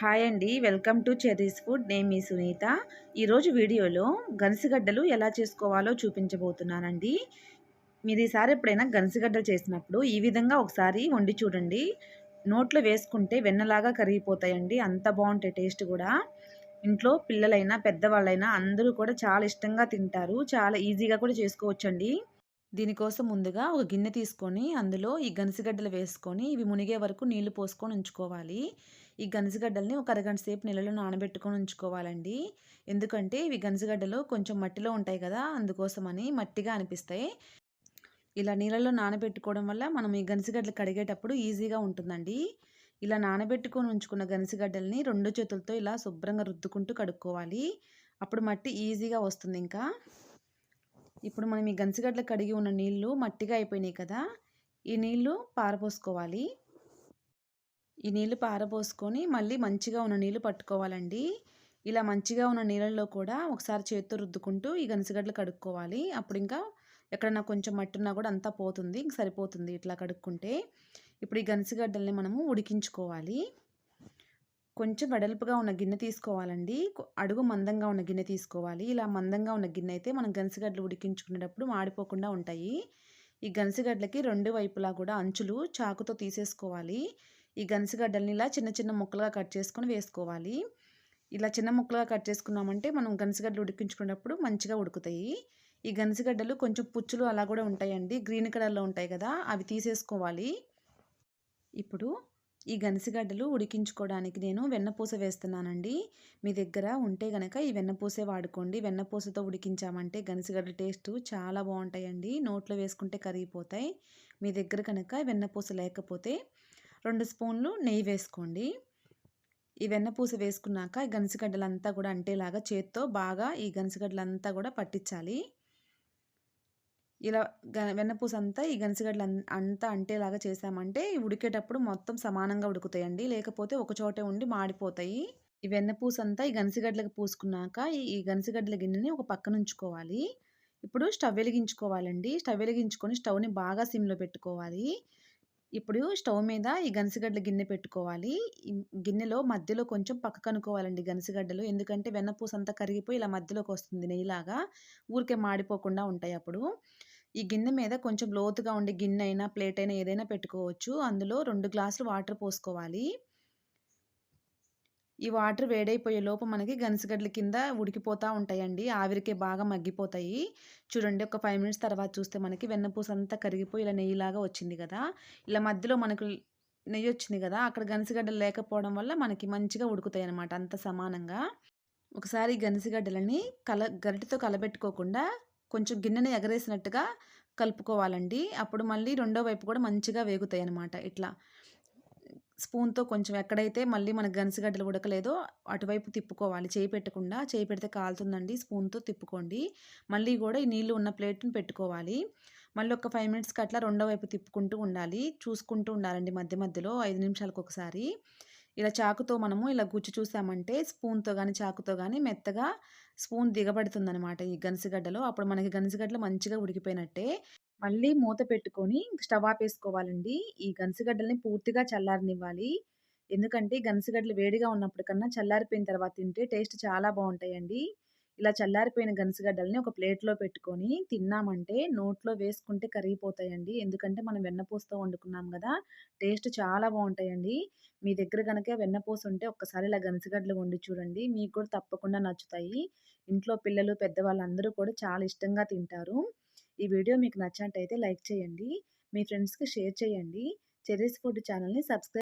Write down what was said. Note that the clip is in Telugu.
హాయ్ అండి. Welcome to cherry's food. నేను మీ సునీత. ఈరోజు వీడియోలో గనసిగడ్డలు ఎలా చేసుకోవాలో చూపించబోతున్నానండి. మీరు ఈసారి ఎప్పుడైనా గనసిగడ్డలు చేసినప్పుడు ఈ విధంగా ఒకసారి వండి చూడండి. నోట్లో వేసుకుంటే వెన్నలాగా కరిగిపోతాయండి. అంత బాగుంటాయి టేస్ట్ కూడా. ఇంట్లో పిల్లలైనా పెద్దవాళ్ళైనా అందరూ కూడా చాలా ఇష్టంగా తింటారు. చాలా ఈజీగా కూడా చేసుకోవచ్చండి. దీనికోసం ముందుగా ఒక గిన్నె తీసుకొని అందులో ఈ గనసిగడ్డలు వేసుకొని ఇవి మునిగే వరకు నీళ్ళు పోసుకొని ఉంచుకోవాలి. ఈ గనసగడ్డల్ని ఒక అరగంట సేపు నీళ్ళలో నానబెట్టుకొని ఉంచుకోవాలండి. ఎందుకంటే ఇవి గనసగడ్డలు కొంచెం మట్టిలో ఉంటాయి కదా అందుకోసమని మట్టిగా అనిపిస్తాయి. ఇలా నీళ్ళలో నానబెట్టుకోవడం వల్ల మనం ఈ గనసగడ్డలు కడిగేటప్పుడు ఈజీగా ఉంటుందండి. ఇలా నానబెట్టుకొని ఉంచుకున్న గనసగడ్డల్ని రెండు చేతులతో ఇలా శుభ్రంగా రుద్దుకుంటూ కడుక్కోవాలి. అప్పుడు మట్టి ఈజీగా వస్తుంది ఇంకా. ఇప్పుడు మనం ఈ గనసగడ్డలు కడిగి ఉన్న నీళ్ళు మట్టిగా అయిపోయినాయి కదా ఈ నీళ్ళు పారపోసుకోవాలి ఈ నీళ్ళు పారబోసుకొని మళ్ళీ మంచిగా ఉన్న నీళ్ళు పట్టుకోవాలండి. ఇలా మంచిగా ఉన్న నీళ్ళల్లో కూడా ఒకసారి చేత్తో రుద్దుకుంటూ ఈ గనిసగడ్డలు కడుక్కోవాలి. అప్పుడు ఇంకా ఎక్కడన్నా కొంచెం మట్టి ఉన్నా కూడా అంతా పోతుంది ఇంక సరిపోతుంది ఇట్లా కడుక్కుంటే. ఇప్పుడు ఈ గనిసిగడ్డల్ని మనము ఉడికించుకోవాలి. కొంచెం వెడల్పుగా ఉన్న గిన్నె తీసుకోవాలండి. అడుగు మందంగా ఉన్న గిన్నె తీసుకోవాలి. ఇలా మందంగా ఉన్న గిన్నె అయితే మనం గనిసిగడ్డలు ఉడికించుకునేటప్పుడు మాడిపోకుండా ఉంటాయి. ఈ గనిసగడ్డలకి రెండు వైపులా కూడా అంచులు చాకుతో తీసేసుకోవాలి. ఈ గనిసగడ్డల్ని ఇలా చిన్న చిన్న ముక్కలుగా కట్ చేసుకొని వేసుకోవాలి. ఇలా చిన్న ముక్కలుగా కట్ చేసుకున్నామంటే మనం గనిసగడ్డలు ఉడికించుకున్నప్పుడు మంచిగా ఉడుకుతాయి. ఈ గనిసగడ్డలు కొంచెం పుచ్చులు అలా కూడా ఉంటాయండి. గ్రీన్ కలర్లో ఉంటాయి కదా అవి తీసేసుకోవాలి. ఇప్పుడు ఈ గనిసగడ్డలు ఉడికించుకోవడానికి నేను వెన్నపూస వేస్తున్నానండి. మీ దగ్గర ఉంటే గనక ఈ వెన్నపూసే వాడుకోండి. వెన్నపూసతో ఉడికించామంటే గనిసగడ్డ టేస్ట్ చాలా బాగుంటాయండి. నోట్లో వేసుకుంటే కరిగిపోతాయి. మీ దగ్గర కనుక వెన్నపూస లేకపోతే రెండు స్పూన్లు నెయ్యి వేసుకోండి. ఈ వెన్నపూస వేసుకున్నాక ఈ గనసగడ్డలంతా కూడా అంటేలాగా చేత్తో బాగా ఈ గనసగడ్డలంతా కూడా పట్టించాలి. ఇలా వెన్నపూస అంతా ఈ గనసగడ్డలు అంతా అంటేలాగా చేసామంటే ఉడికేటప్పుడు మొత్తం సమానంగా ఉడుకుతాయండి. లేకపోతే ఒక చోటే ఉండి మాడిపోతాయి. ఈ వెన్నపూస అంతా ఈ గనసగడ్డలకు పూసుకున్నాక ఈ గనసగడ్డల గిన్నెని ఒక పక్కన ఉంచుకోవాలి. ఇప్పుడు స్టవ్ వెలిగించుకోవాలండి. స్టవ్ వెలిగించుకొని స్టవ్ని బాగా సిమ్లో పెట్టుకోవాలి. ఇప్పుడు స్టవ్ మీద ఈ గనసగడ్డల గిన్నె పెట్టుకోవాలి. గిన్నెలో మధ్యలో కొంచెం పక్కకు అనుకోవాలండి గనసగడ్డలు. ఎందుకంటే వెన్నపూస అంతా కరిగిపోయి ఇలా మధ్యలోకి వస్తుంది నెయ్యిలాగా. ఊరికే మాడిపోకుండా ఉంటాయి అప్పుడు. ఈ గిన్నె మీద కొంచెం లోతుగా ఉండే గిన్నె అయినా ప్లేట్ అయినా ఏదైనా పెట్టుకోవచ్చు. అందులో రెండు గ్లాసులు వాటర్ పోసుకోవాలి. ఈ వాటర్ వేడైపోయే లోపు మనకి గనసగడ్డల కింద ఉడికిపోతూ ఉంటాయండి. ఆవిరికే బాగా మగ్గిపోతాయి. చూడండి ఒక ఫైవ్ మినిట్స్ తర్వాత చూస్తే మనకి వెన్నపూస అంతా కరిగిపోయి ఇలా నెయ్యిలాగా వచ్చింది కదా. ఇలా మధ్యలో మనకు నెయ్యి వచ్చింది కదా అక్కడ గనసగడ్డలు లేకపోవడం వల్ల మనకి మంచిగా ఉడుకుతాయి అనమాట అంత సమానంగా. ఒకసారి గనిసగడ్డలని కల గరిటితో కలబెట్టుకోకుండా కొంచెం గిన్నెని ఎగరేసినట్టుగా కలుపుకోవాలండి. అప్పుడు మళ్ళీ రెండో వైపు కూడా మంచిగా వేగుతాయి అనమాట ఇట్లా. స్పూన్తో కొంచెం ఎక్కడైతే మళ్ళీ మనకు గనసగడ్డలు ఉడకలేదో అటువైపు తిప్పుకోవాలి. చేయి పెట్టకుండా చేయి పెడితే కాలుతుందండి. స్పూన్తో తిప్పుకోండి. మళ్ళీ కూడా ఈ నీళ్ళు ఉన్న ప్లేట్ని పెట్టుకోవాలి. మళ్ళీ ఒక ఫైవ్ మినిట్స్కి అట్లా రెండో వైపు తిప్పుకుంటూ ఉండాలి. చూసుకుంటూ ఉండాలండి మధ్య మధ్యలో ఐదు నిమిషాలకు ఒకసారి. ఇలా చాకుతో మనము ఇలా గుచ్చి చూసామంటే స్పూన్తో కానీ చాకుతో కానీ మెత్తగా స్పూన్ దిగబడుతుందనమాట ఈ గనసగడ్డలో అప్పుడు మనకి గనసగడ్డలు మంచిగా ఉడికిపోయినట్టే. మళ్ళీ మూత పెట్టుకొని స్టవ్ ఆపేసుకోవాలండి. ఈ గనసగడ్డల్ని పూర్తిగా చల్లారనివ్వాలి. ఎందుకంటే గనసగడ్డలు వేడిగా ఉన్నప్పుడు కన్నా చల్లారిపోయిన తర్వాత తింటే టేస్ట్ చాలా బాగుంటాయండి. ఇలా చల్లారిపోయిన గనసగడ్డల్ని ఒక ప్లేట్లో పెట్టుకొని తిన్నామంటే నోట్లో వేసుకుంటే కరిగిపోతాయండి. ఎందుకంటే మనం వెన్నపూసతో వండుకున్నాం కదా టేస్ట్ చాలా బాగుంటాయండి. మీ దగ్గర కనుక వెన్నపూస ఉంటే ఒక్కసారి ఇలా గనసగడ్డలు వండి చూడండి. మీకు కూడా తప్పకుండా నచ్చుతాయి. ఇంట్లో పిల్లలు పెద్దవాళ్ళు అందరూ కూడా చాలా ఇష్టంగా తింటారు. ఈ వీడియో మీకు నచ్చినట్టయితే లైక్ చేయండి మీ ఫ్రెండ్స్కి షేర్ చేయండి. చెరీస్ ఫుడ్ ఛానల్ని సబ్స్క్రైబ్